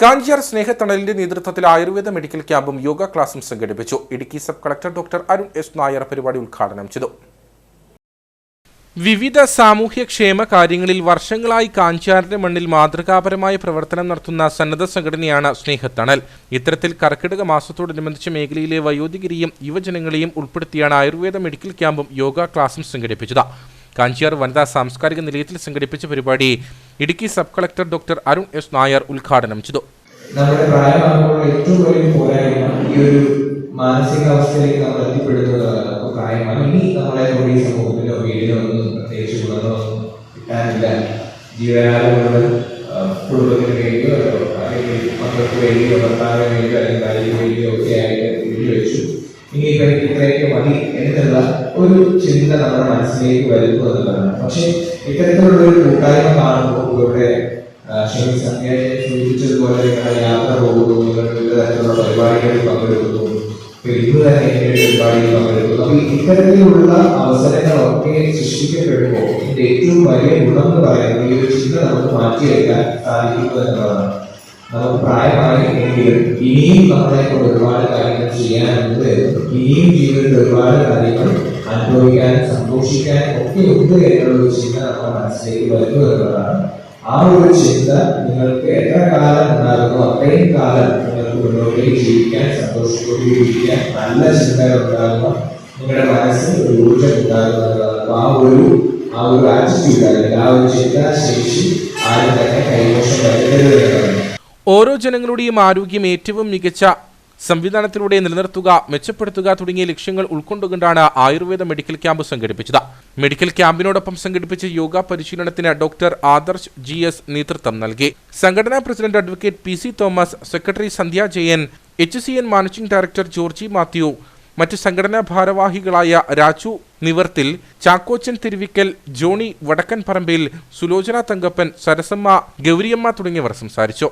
കാഞ്ചിയാർ സ്നേഹത്തണലിന്റെ നേതൃത്വത്തിൽ ആയുർവേദ മെഡിക്കൽ ക്യാമ്പും യോഗ ക്ലാസും സംഘടിപ്പിച്ചു. Idukki sub collector doctor Arun S Nair പരിപാടി ഉദ്ഘാടനം ചെയ്തു. വിവിധ സാമൂഹ്യക്ഷേമ കാര്യങ്ങളിൽ വർഷങ്ങളായി കാഞ്ചാറിന്റെ മണ്ണിൽ മാതൃകാപരമായ പ്രവർത്തനം നടത്തുന്ന സന്നദ്ധ സംഘടനയാണ് സ്നേഹത്തണൽ. ഇത്തരത്തിൽ കർക്കിടക മാസത്തോടനുബന്ധിച്ച് മേഖലയിലെ വയോധികരെയും യുവജനങ്ങളെയും ഉൾപ്പെടുത്തിയാണ് ആയുർവേദ മെഡിക്കൽ ക്യാമ്പും യോഗ ക്ലാസും സംഘടിപ്പിച്ചത്. കാഞ്ചിയാർ വനിതാ സാംസ്കാരിക നിലയത്തിൽ സംഘടിപ്പിച്ച പരിപാടി Idukki sub collector doctor Arun S Nair ഉദ്ഘാടനം ചെയ്തു. നമ്മുടെ പ്രായമാകുമ്പോൾ വലിയ ഈ ഒരു മാനസികാവസ്ഥയിലേക്ക് നമ്മൾ എത്തിപ്പെടുന്നതാണ് അപ്പോൾ പ്രായമാണ് ഇനി നമ്മളെ കൂടി സമൂഹത്തിലോ വീടിനോ ഒന്നും പ്രത്യേകിച്ച് ഗുണങ്ങളൊന്നും കിട്ടാനില്ല. ആ, കുടുംബത്തിന് വേണ്ടിയോ അല്ലെങ്കിൽ മക്കൾക്ക് വേണ്ടിയോ ഭർത്താവിന് വേണ്ടിയോ അല്ലെങ്കിൽ ഭാര്യയ്ക്ക് വേണ്ടിയോ ഒക്കെ ആയിട്ട് വീട്ടിൽ വെച്ചു. എനിക്ക് ഇത്രയൊക്കെ മതി എന്നുള്ള ഒരു ചിന്ത നമ്മുടെ മനസ്സിലേക്ക് വരുന്നു എന്നുള്ളതാണ്. പക്ഷെ ഇത്തരത്തിലുള്ള ഒരു കൂട്ടായ്മ കാണുമ്പോൾ സംഖ്യയെ സൂചിപ്പിച്ചതുപോലെ യാത്ര പോകുന്നു നിങ്ങൾ വിവിധ തരത്തിലുള്ള പരിപാടികളിൽ പങ്കെടുക്കുന്നു പരിപാടിയിൽ പങ്കെടുക്കുന്നു. അപ്പൊ ഇത്തരത്തിലുള്ള അവസരങ്ങളൊക്കെ സൃഷ്ടിക്കപ്പെടുമ്പോൾ ഇതിന്റെ ഏറ്റവും വലിയ ഗുണം എന്ന് പറയുന്നത് ഈ ഒരു ചിന്ത നമുക്ക് മാറ്റിയെടുക്കാൻ സാധിക്കുന്നു എന്നുള്ളതാണ്. നമുക്ക് പ്രായമായി എങ്കിലും ഇനിയും നമ്മളെ കൊണ്ട് ഒരുപാട് കാര്യങ്ങൾ ചെയ്യാനുണ്ട് ഇനിയും ജീവിതത്തിൽ ഒരുപാട് കാര്യങ്ങൾ അനുഭവിക്കാനും സന്തോഷിക്കാനും ഒക്കെ ഉണ്ട് എന്നുള്ള ഒരു ചിന്ത നമ്മുടെ മനസ്സിലേക്ക് വരുന്നു എന്നുള്ളതാണ്. ആ ഒരു ചിന്ത നിങ്ങൾക്ക് എത്ര കാലം ഉണ്ടാകുന്നു അത്രയും കാലം നിങ്ങൾക്ക് മുന്നോട്ടേക്ക് ജീവിക്കാൻ സന്തോഷത്തോടെ ജീവിക്കാൻ നല്ല ചിന്തകൾ ഉണ്ടാകുക നിങ്ങളുടെ മനസ്സിൽ ഒരു ഊർജം ഉണ്ടാകുക എന്നുള്ളതാണ്. ആ ഒരു ആ ഒരു ആറ്റിറ്റ്യൂഡ് അല്ലെങ്കിൽ ആ ഒരു ചിന്താശേഷി ആരും തന്നെ കൈമോശം വരുന്നത് ഓരോ ജനങ്ങളുടെയും ആരോഗ്യം ഏറ്റവും മികച്ച സംവിധാനത്തിലൂടെ നിലനിർത്തുക മെച്ചപ്പെടുത്തുക തുടങ്ങിയ ലക്ഷ്യങ്ങൾ ഉൾക്കൊണ്ടുകൊണ്ടാണ് ആയുർവേദ മെഡിക്കൽ ക്യാമ്പ് സംഘടിപ്പിച്ചത്. മെഡിക്കൽ ക്യാമ്പിനോടൊപ്പം സംഘടിപ്പിച്ച യോഗ പരിശീലനത്തിന് ഡോക്ടർ ആദർശ് ജി എസ് നേതൃത്വം നൽകി. സംഘടനാ president advocate P C Thomas secretary Sandhya Jayan H C N managing director Georgy Mathew മറ്റ് സംഘടനാ ഭാരവാഹികളായ രാജു നിവർത്തിൽ ചാക്കോച്ചൻ തിരുവിക്കൽ ജോണി വടക്കൻ പറമ്പിൽ സുലോചന തങ്കപ്പൻ സരസമ്മ ഗൗരിയമ്മ തുടങ്ങിയവർ സംസാരിച്ചു.